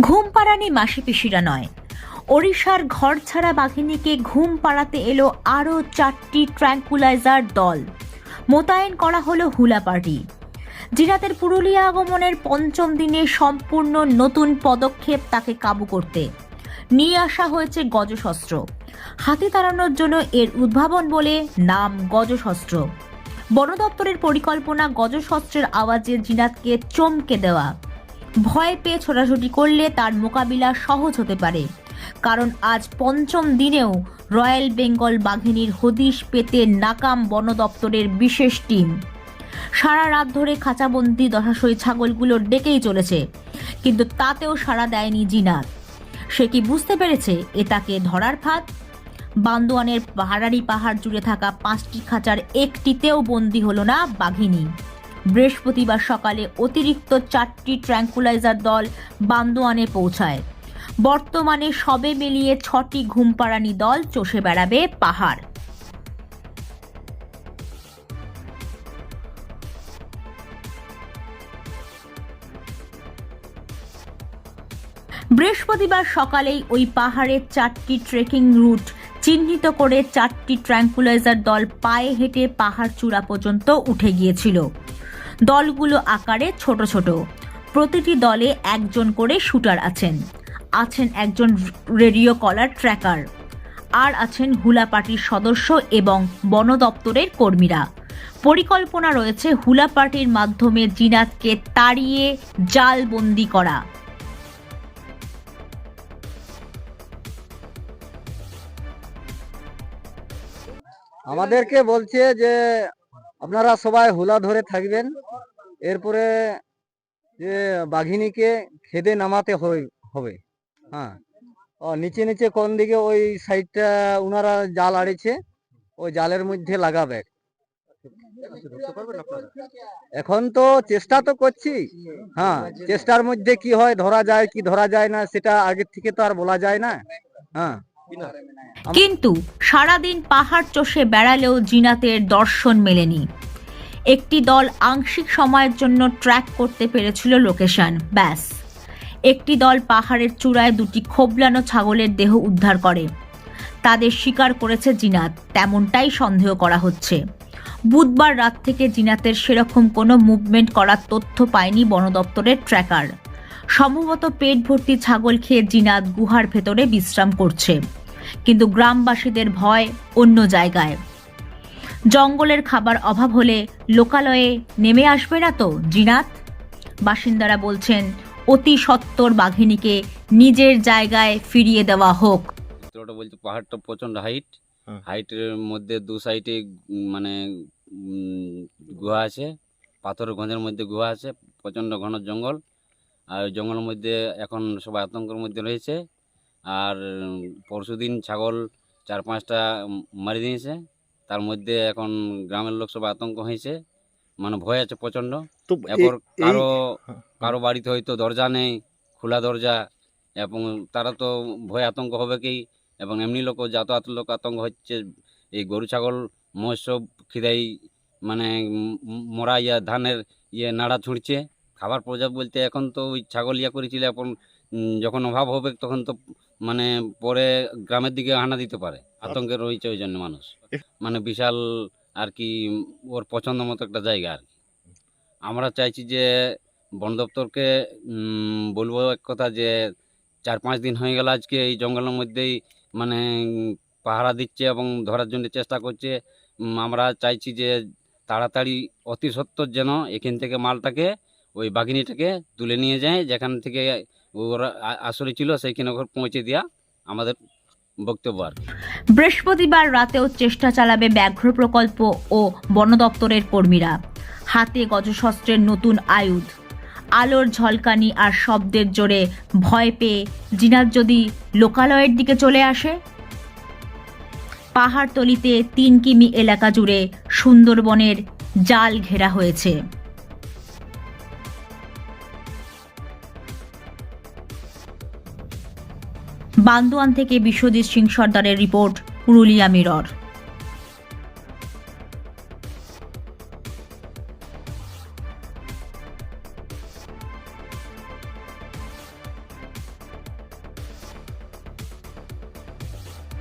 ঘুম পাড়ানি মাসি পিসিরা নয়। ওড়িশার ঘর ছাড়া বাঘিনীকে ঘুম পাড়াতে এলো আরও চারটি ট্র্যাঙ্কুলাইজার দল। মোতায়েন করা হলো হুলা পার্টি জিরাতের পুরুলিয়া আগমনের পঞ্চম দিনে সম্পূর্ণ নতুন পদক্ষেপ তাকে কাবু করতে। নিয়ে আসা হয়েছে গজশস্ত্র। হাতি তাড়ানোর জন্য এর উদ্ভাবন বলে নাম গজশস্ত্র। বন দপ্তরের পরিকল্পনা গজশস্ত্রের আওয়াজে জিনাতকে চমকে দেওয়া। ভয় পেয়ে ছোটাছুটি করলে তার মোকাবিলা সহজ হতে পারে। কারণ আজ পঞ্চম দিনেও রয়্যাল বেঙ্গল বাঘিনীর হদিশ পেতে নাকাম বন দপ্তরের বিশেষ টিম। সারা রাত ধরে খাঁচাবন্দি, দশাশই ছাগলগুলো ডেকেই চলেছে, কিন্তু তাতেও সাড়া দেয়নি জিনাত সে কি বুঝতে পেরেছে এ তাকে ধরার ফাঁদ? বান্দোয়ানের পাহাড়ারি পাহাড় জুড়ে থাকা পাঁচটি খাঁচার একটিতেও বন্দী হলো না বাঘিনী। বৃহস্পতিবার সকালে অতিরিক্ত চারটি ট্র্যাঙ্কুলাইজার দল বান্দোয়ানে পৌঁছায়। বর্তমানে সবে মিলিয়ে ছটি ঘুমপাড়ানি দল চষে বেড়াবে পাহাড়। বৃহস্পতিবার সকালেই ওই পাহাড়ের চারটি ট্রেকিং রুট চিহ্নিত করে চারটি ট্র্যাঙ্কুলাইজার দল পায়ে হেঁটে পাহাড় চূড়া পর্যন্ত উঠে গিয়েছিল। দলগুলো আকারে ছোট ছোট। প্রতিটি দলে একজন করে শুটার আছেন। আছেন একজন রেডিও কলার ট্র্যাকার। আর আছেন হুলা পার্টির সদস্য এবং বন দপ্তরের কর্মীরা। পরিকল্পনা রয়েছে হুলা পার্টির মাধ্যমে জিনাতকে তাড়িয়ে জালবন্দি করা। আমাদেরকে বলছে যে আপনারা সবাই হুলা ধরে থাকবেন। এরপরে যে বাঘিনীকে খেদে নামাতে হবে। হ্যাঁ। ও নিচে নিচে কোন দিকে ওই সাইডটা উনারা জাল আড়েছে, ওই জালের মধ্যে লাগাবে। এখন তো চেষ্টা তো করছি। হ্যাঁ চেষ্টার মধ্যে কি হয়, ধরা যায় কি ধরা যায় না, সেটা আগের থেকে তো আর বলা যায় না। হ্যাঁ। কিন্তু সারাদিন পাহাড় চষে বেড়ালেও জিনাতের দর্শন মেলেনি। একটি দল আংশিক সময়ের জন্য ট্র্যাক করতে পেরেছিল লোকেশন, ব্যাস। একটি দল পাহাড়ের চূড়ায় দুটি খোবলানো ছাগলের দেহ উদ্ধার করে। তাদের স্বীকার করেছে জিনাত, তেমনটাই সন্দেহ করা হচ্ছে। বুধবার রাত থেকে জিনাতের সেরকম কোনো মুভমেন্ট করার তথ্য পায়নি বন দপ্তরের ট্র্যাকার সম্ভবত পেট ভর্তি ছাগল খেয়ে জিনাত গুহার ভেতরে বিশ্রাম করছে। কিন্তু গ্রামবাসীদের ভয় অন্য জায়গায়। জঙ্গলের খাবার অভাব হলে লোকালয়ে নেমে আসবে না তো জিনাত? বাসিন্দারা বলছেন অতি সত্বর বাঘিনীকে নিজের জায়গায় ফিরিয়ে দেওয়া হোক। চিত্রটা বলতে পাহাড়টা প্রচণ্ড হাইট হাইটের মধ্যে দু সাইডে মানে উম, গুহা আছে। পাথর গঞ্জের মধ্যে গুহা আছে। প্রচণ্ড ঘন জঙ্গল। আর জঙ্গলের মধ্যে এখন সবাই আতঙ্কের মধ্যে রয়েছে। আর পরশুদিন ছাগল চার পাঁচটা মারি দিয়েছে। তার মধ্যে এখন গ্রামের লোক সবাই আতঙ্ক হয়েছে। মানে ভয় আছে প্রচণ্ড। এরপর কারও। কারও বাড়িতে হয়তো দরজা নেই খোলা দরজা এবং তারা তো ভয় আতঙ্ক হবে কি? এবং এমনি লোক যাতায়াত লোক আতঙ্ক হচ্ছে। এই গরু ছাগল মৎস্য খিদাই মানে মরা ইয়া ধানের ইয়ে নাড়া ছুঁড়ছে। খাবার প্রজা বলতে এখন তো ওই ছাগল ইয়া করেছিল এখন যখন অভাব হবে তখন তো মানে পরে গ্রামের দিকে হানা দিতে পারে। আতঙ্কে রয়েছে ওই জন্য মানুষ। মানে বিশাল আর কি ওর পছন্দ মতো একটা জায়গা আর কি। আমরা চাইছি যে বন দপ্তরকে বলব এক কথা যে চার পাঁচ দিন হয়ে গেল আজকে এই জঙ্গলের মধ্যেই মানে পাহারা দিচ্ছে এবং ধরার জন্য চেষ্টা করছে। আমরা চাইছি যে তাড়াতাড়ি অতি সত্বর যেন এখান থেকে মালটাকে ওই বাঘিনীটাকে তুলে নিয়ে যায়, যেখান থেকে ওরা আ- আসরে ছিল সেইখানে পৌঁছে দেওয়া আমাদের বক্তব্য আর বৃহস্পতিবার রাতেও চেষ্টা চালাবে ব্যাঘ্র প্রকল্প ও বন দপ্তরের কর্মীরা। হাতে গজশস্ত্রের নতুন আয়ুধ। আলোর ঝলকানি আর শব্দের জোরে ভয় পেয়ে জিনাত যদি লোকালয়ের দিকে চলে আসে? পাহাড়তলিতে তিন কিমি এলাকা জুড়ে সুন্দরবনের জাল ঘেরা হয়েছে। বান্দোয়ান থেকে বিশ্বজিৎ সিং সর্দারের রিপোর্ট পুরুলিয়া মিরর।